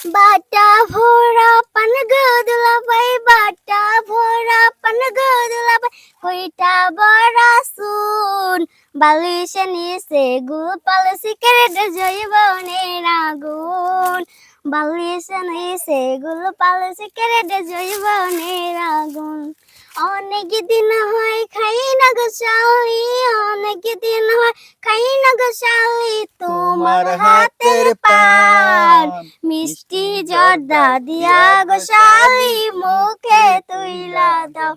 বাটা ভরা পান গদুলা ভাই, বাটা ভরা পান গদুলা ভাই। কইটা বড়া শুন বালিশে নিচে গুল পালে সিগারেট জৈবনের আগুন। বালিশে নিচে গুল পালে সিগারেট জৈবনের আগুন। অনেক দিন হয় খাই না শালি তোমার হাতের পান। মিষ্টি জর্দা দিয়া গো শালি মুখে তুইলা দাও।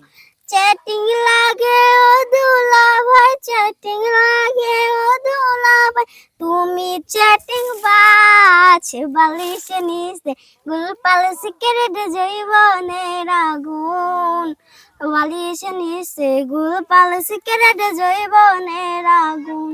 চ্যাটিং লাগে ও দুলা ভাই চ্যাটিং লাগে ও দুলা ভাই। তুমি চ্যাটিং বাছ বালিশে নিচে গুলপাল সিগারেট জৈবনের আগুন। বালিশে নিচে গুলপাল সিগারেট জৈবনের আগুন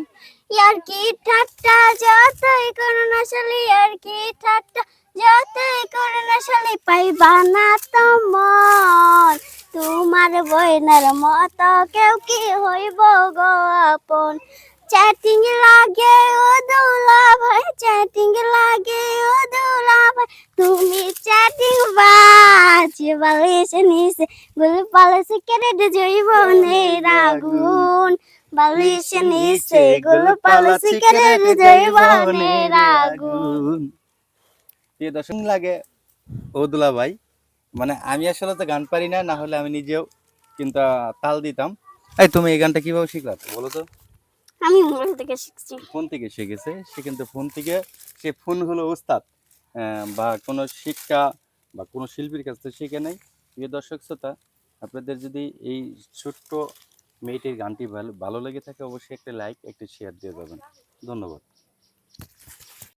ইয়ার কি ঠাট্টা? যতই করো না শালি, ইয়ার কি ঠাট্টা? যতই করো না শালি, পাইবা না তোমার। তোমার বইনার মতো কেউ কি হইব গো আপন? চ্যাটিং লাগে, ও দোলা ভাই, চ্যাটিং লাগে বাজ বালিশে নিচে গুলপাল সিগারেট জৈবনের আগুন। বালিশে নিচে জৈবনের আগুন প্রিয় দর্শক লাগে ওদুলা ভাই? মানে আমি আসলে তো গান পারি না না হলে আমি নিজেও কিন্তু তাল দিতাম। এই তুমি এই গানটা কীভাবে শিখলা বলো তো? আমি মোবাইল থেকে শিখছি। ফোন থেকে শিখেছে। সে কিন্তু ফোন থেকে সে ফোন হলো ওস্তাদ বা কোনো শিক্ষা বা কোনো শিল্পীর কাছ থেকে শিখে নেই। প্রিয় দর্শক, শ্রোতা, আপনাদের যদি এই ছোট্ট মেয়েটির গানটি ভালো ভালো লেগে থাকে, অবশ্যই একটা লাইক একটি শেয়ার দিয়ে যাবেন ধন্যবাদ।